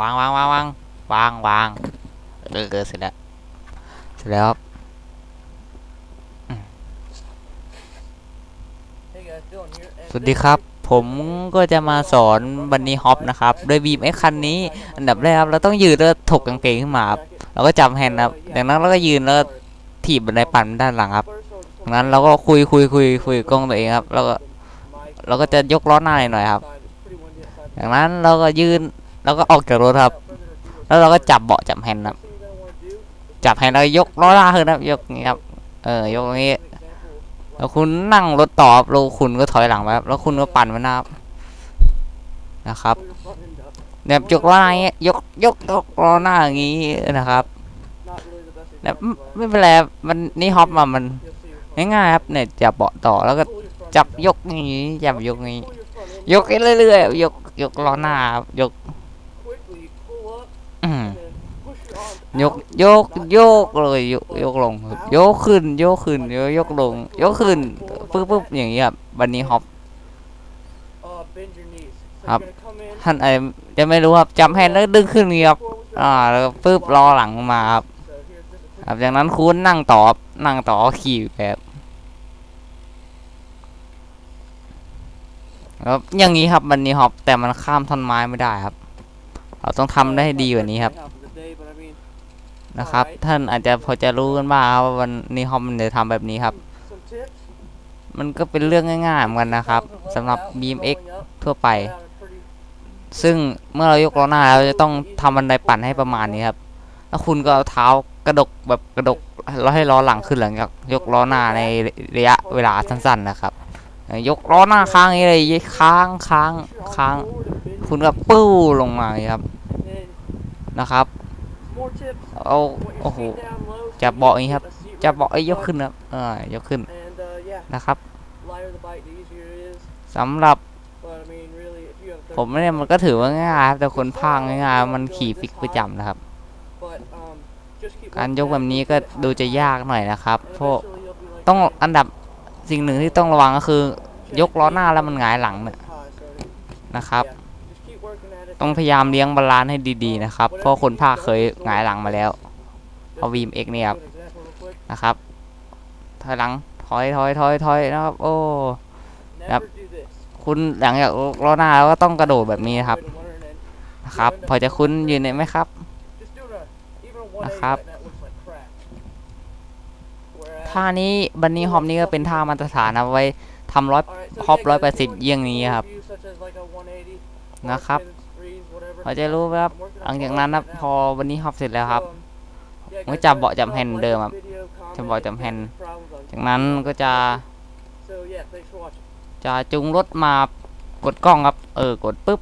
วางวางวางวางวางวางเออเออเสร็จแล้ว เสร็จแล้วครับสวัสดีครับ ผมก็จะมาสอนบันนี่ฮอปนะครับ โดยบีมไอ้คันนี้ อันดับแรกครับเราต้องยืนแล้วถกกางเกงขึ้นมาครับเราก็จับแฮนด์ครับจากนั้นเราก็ยืนแล้วถีบบันไดปั่นด้านหลังครับจากนั้นเราก็คุยคุยคุยคุยกล้องตัวเองครับ แล้วก็เราก็จะยกล้อหน้าหน่อยครับจากนั้นเราก็ยืน แล้วก็ออกจากรถครับ แล้วเราก็จับเบาะจับแฮนด์ครับ จับแฮนด์แล้วยกล้อหน้าขึ้นครับ ยกอย่างนี้ครับ เออยกอย่างนี้ แล้วคุณนั่งรถต่อบแล้วคุณก็ถอยหลังไปครับ แล้วคุณก็ปั่นไปหน้าครับ นะครับแบบยกล้อหน้าอย่างเงี้ยยกยกยกล้อหน้าอย่างงี้นะครับแบบไม่เป็นไรมันนี่ฮอปมามันง่ายๆครับเนี่ยจับเบาะต่อแล้วก็จับยกอย่างงี้จับยกอย่างงี้ยกไปเรื่อยๆยกยกล้อหน้ายก ยกยกโยกเลยยกยกลงครับยกขึ้นยกขึ้นยกยกลงยกขึ้นปึ๊บปึ๊บอย่างเงี้ยครับบันนี้ฮอปครับท่านอาจจะไม่รู้ครับจำแฮนด์แล้วดึงขึ้นอย่างงี้ครับอ่าแล้วก็ปึ๊บล้อหลังมาครับครับจากนั้นคุณนั่งต่อครับนั่งต่อขี่แบบครับอย่างนี้ครับบันนี้ฮอปแต่มันข้ามท่อนไม้ไม่ได้ครับ เราต้องทำได้ให้ดีกว่านี้ครับ นะครับ ท่านอาจจะพอจะรู้กันบ้างครับว่าวันนี้ฮอปมันจะทำแบบนี้ครับ มันก็เป็นเรื่องง่ายๆเหมือนกันนะครับสำหรับ BMX ทั่วไป ซึ่งเมื่อเรายกล้อหน้าเราจะต้องทำบันไดปั่นให้ประมาณนี้ครับ แล้วคุณก็เอาเท้ากระดกแบบกระดกแล้วให้ล้อหลังขึ้นหลังจากยกล้อหน้าในระยะเวลาสั้นๆนะครับ ยกล้อหน้าค้างอย่างนี้เลยค้างค้างค้าง คุณก็ปู้ลงมาอย่างนี้ครับนะครับเอาโอ้โหจับเบาะอย่างนี้ครับจะเบาะไอ้ยกขึ้นครับเออยกขึ้นนะครับสำหรับ ผมเนี่ยมันก็ถือว่าง่ายครับแต่คนพากง่ายๆมันขี่ฟิกประจำนะครับ การยกแบบนี้ก็ดูจะยากหน่อยนะครับ เพราะต้องอันดับสิ่งหนึ่งที่ต้องระวังก็คือ ยกล้อหน้าแล้วมันหงายหลังเนี่ยนะครับ ต้องพยายามเลี้ยงบาลานซ์ให้ดีๆนะครับ เพราะคนภาคเคยหงายหลังมาแล้วเพราะวีมเอ็กเนี่ยครับนะครับถอยหลังถอยถอยถอยถอยนะครับ โอ้ครับคุณหลังจากล้อหน้าแล้วก็ต้องกระโดดแบบนี้ครับนะครับ พอจะคุ้นยืนได้ไหมครับนะครับท่านี้บันนี้ฮอปนี่ก็เป็นท่ามาตรฐานนะไว้ทำร้อยฮอปร้อยแปดสิบเยี่ยงนี้ครับ นะครับพอจะรู้ครับหลังจากนั้นนะพอวันนี้ฮอบเสร็จแล้วครับผมก็จับเบาะจับแฮนด์เดิมครับจับเบาะจับแฮนด์จากนั้นก็จะ จะจูงรถมากดกล้องครับ เออกดปุ๊บ